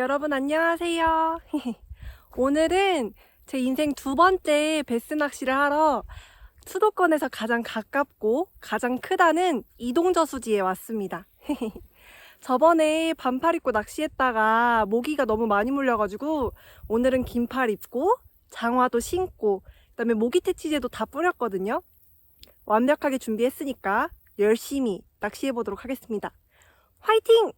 여러분 안녕하세요. 오늘은 제 인생 두 번째 베스 낚시를 하러 수도권에서 가장 가깝고 가장 크다는 이동저수지에 왔습니다. 저번에 반팔 입고 낚시했다가 모기가 너무 많이 물려가지고 오늘은 긴팔 입고 장화도 신고 그다음에 모기 퇴치제도 다 뿌렸거든요. 완벽하게 준비했으니까 열심히 낚시해 보도록 하겠습니다. 화이팅!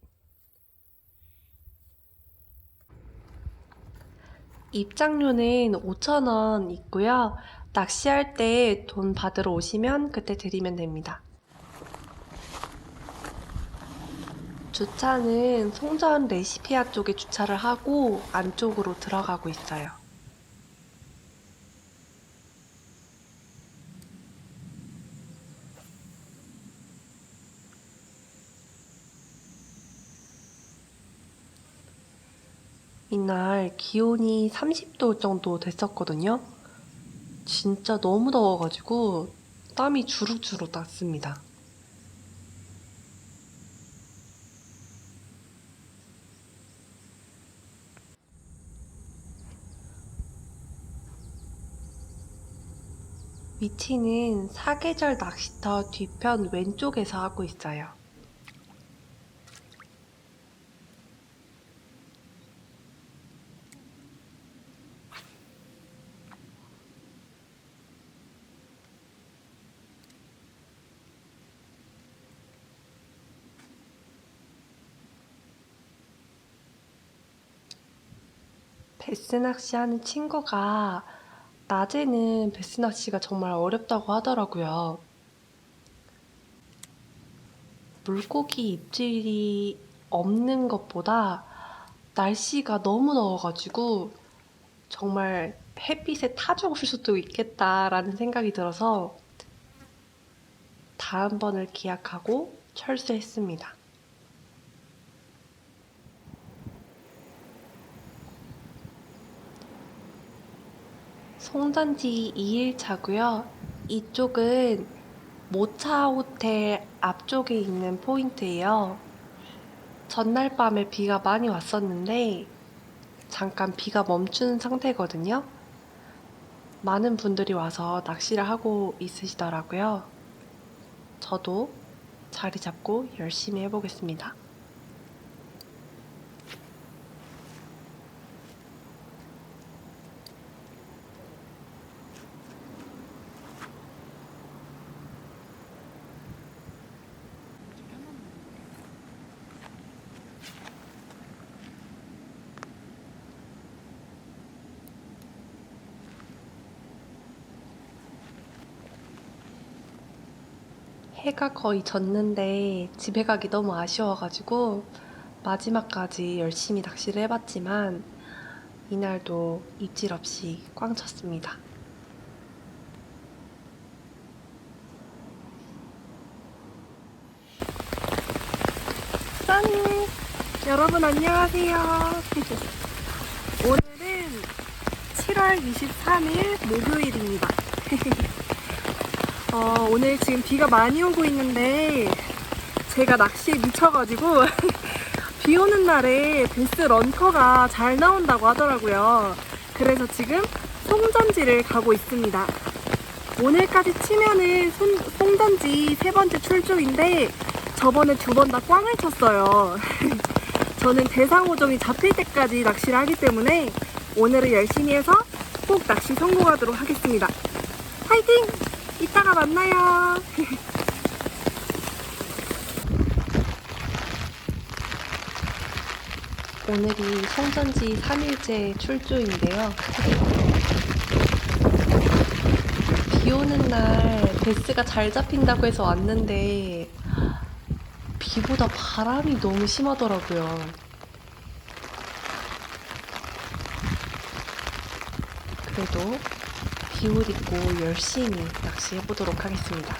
입장료는 5,000원 있고요. 낚시할 때 돈 받으러 오시면 그때 드리면 됩니다. 주차는 송전 레시피아 쪽에 주차를 하고 안쪽으로 들어가고 있어요. 이날 기온이 30도 정도 됐었거든요. 진짜 너무 더워가지고 땀이 주룩주룩 났습니다. 위치는 사계절 낚시터 뒤편 왼쪽에서 하고 있어요. 베스 낚시 하는 친구가 낮에는 베스 낚시가 정말 어렵다고 하더라고요. 물고기 입질이 없는 것보다 날씨가 너무 더워가지고 정말 햇빛에 타 죽을 수도 있겠다라는 생각이 들어서 다음번을 기약하고 철수했습니다. 송전지 2일차고요. 이쪽은 모차 호텔 앞쪽에 있는 포인트예요. 전날 밤에 비가 많이 왔었는데 잠깐 비가 멈춘 상태거든요. 많은 분들이 와서 낚시를 하고 있으시더라고요. 저도 자리 잡고 열심히 해보겠습니다. 해가 거의 졌는데 집에 가기 너무 아쉬워가지고 마지막까지 열심히 낚시를 해봤지만 이날도 입질 없이 꽝 쳤습니다. 짠! 여러분 안녕하세요. 오늘은 7월 23일 목요일입니다. 어, 오늘 지금 비가 많이 오고 있는데 제가 낚시에 미쳐가지고 비 오는 날에 베스 런커가 잘 나온다고 하더라고요. 그래서 지금 송전지를 가고 있습니다. 오늘까지 치면은 송, 송전지 세 번째 출조인데 저번에 두 번 다 꽝을 쳤어요. 저는 대상호종이 잡힐 때까지 낚시를 하기 때문에 오늘은 열심히 해서 꼭 낚시 성공하도록 하겠습니다. 화이팅! 이따가 만나요. 오늘이 송전지 3일째 출조인데요. 비 오는 날 베스가 잘 잡힌다고 해서 왔는데 비보다 바람이 너무 심하더라고요. 그래도 비옷 입고 열심히 낚시해 보도록 하겠습니다.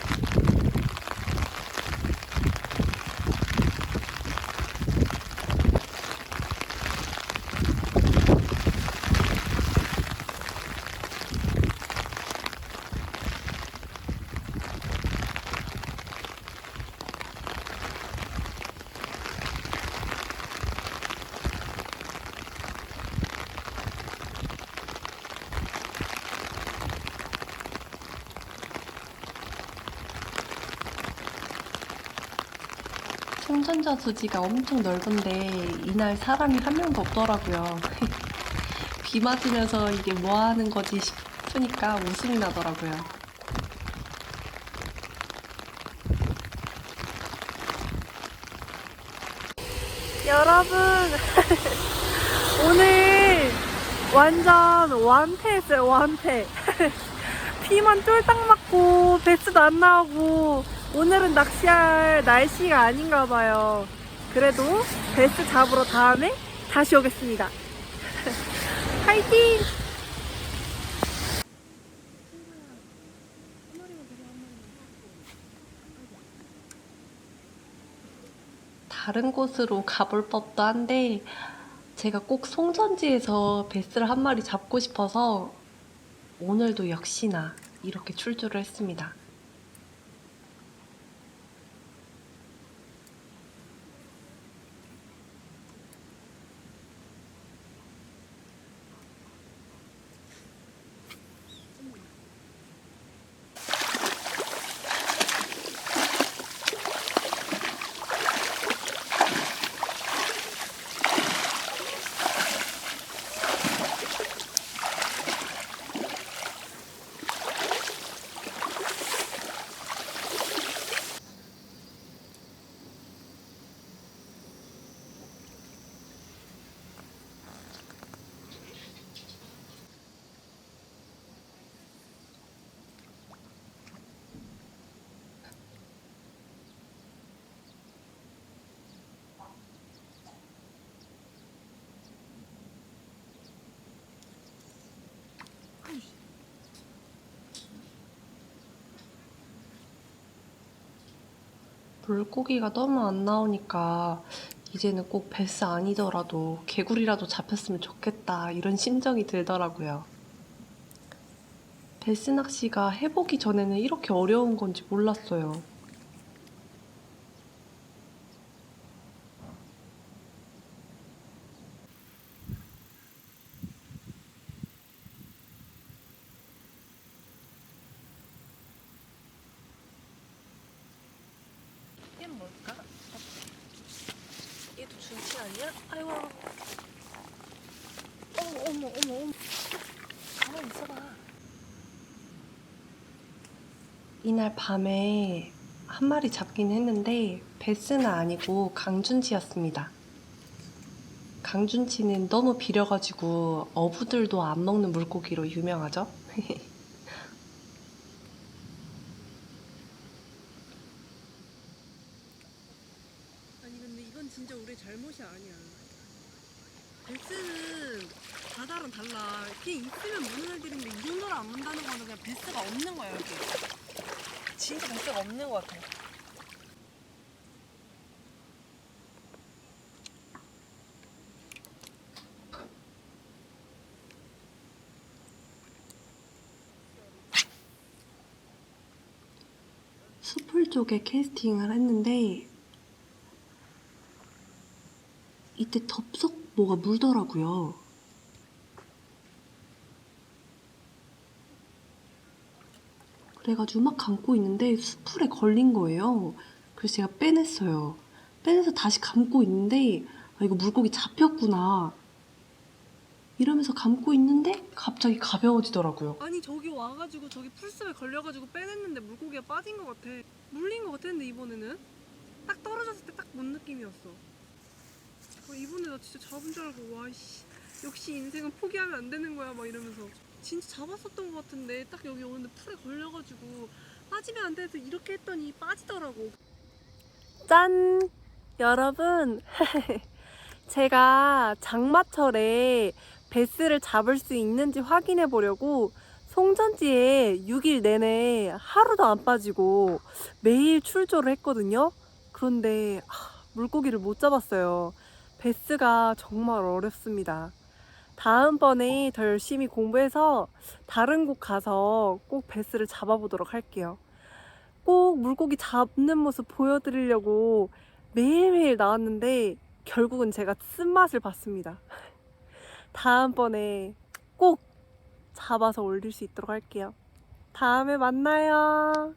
송전자 수지가 엄청 넓은데 이날 사람이 한 명도 없더라고요. 비 맞으면서 이게 뭐 하는 거지 싶으니까 웃음이 나더라고요. 여러분 오늘 완전 완패했어요 완패 비만 쫄딱 맞고 배스도 안 나오고 오늘은 낚시할 날씨가 아닌가 봐요 그래도 배스 잡으러 다음에 다시 오겠습니다 파이팅! 다른 곳으로 가볼 법도 한데 제가 꼭 송전지에서 베스를 한 마리 잡고 싶어서 오늘도 역시나 이렇게 출조를 했습니다. 물고기가 너무 안 나오니까 이제는 꼭 베스 아니더라도 개구리라도 잡혔으면 좋겠다 이런 심정이 들더라고요. 베스 낚시가 해보기 전에는 이렇게 어려운 건지 몰랐어요. 얘는 뭘까? 얘도 준치 아니야? 아이고 어머 어머 어머 어머 가만히 있어봐 이날 밤에 한 마리 잡긴 했는데 베스는 아니고 강준치였습니다. 강준치는 너무 비려가지고 어부들도 안 먹는 물고기로 유명하죠. 아니 근데 이건 진짜 우리 잘못이 아니야. 베스는 바다랑 달라. 그냥 있으면 무는 애들인데 이 정도로 안 문다는 거는 그냥 베스가 없는 거야 여기. 진짜 베스가 없는 것 같아. 수풀 쪽에 캐스팅을 했는데 이때 덥석 뭐가 물더라고요. 그래가지고 막 감고 있는데 수풀에 걸린 거예요. 그래서 제가 빼냈어요. 빼내서 다시 감고 있는데 아, 이거 물고기 잡혔구나. 이러면서 감고 있는데 갑자기 가벼워지더라고요. 아니 저기 와가지고 저기 풀숲에 걸려가지고 빼냈는데 물고기가 빠진 것 같아. 물린 것 같았는데 이번에는 딱 떨어졌을 때 딱 뭔 느낌이었어. 어, 이번에 나 진짜 잡은 줄 알고 와씨 역시 인생은 포기하면 안 되는 거야 막 이러면서 진짜 잡았었던 것 같은데 딱 여기 오는데 풀에 걸려가지고 빠지면 안 돼서 이렇게 했더니 빠지더라고. 짠 여러분 제가 장마철에 베스를 잡을 수 있는지 확인해 보려고 송전지에 6일 내내 하루도 안 빠지고 매일 출조를 했거든요. 그런데 아, 물고기를 못 잡았어요. 베스가 정말 어렵습니다. 다음번에 더 열심히 공부해서 다른 곳 가서 꼭 베스를 잡아보도록 할게요. 꼭 물고기 잡는 모습 보여드리려고 매일매일 나왔는데 결국은 제가 쓴맛을 봤습니다. 다음번에 꼭 잡아서 올릴 수 있도록 할게요. 다음에 만나요.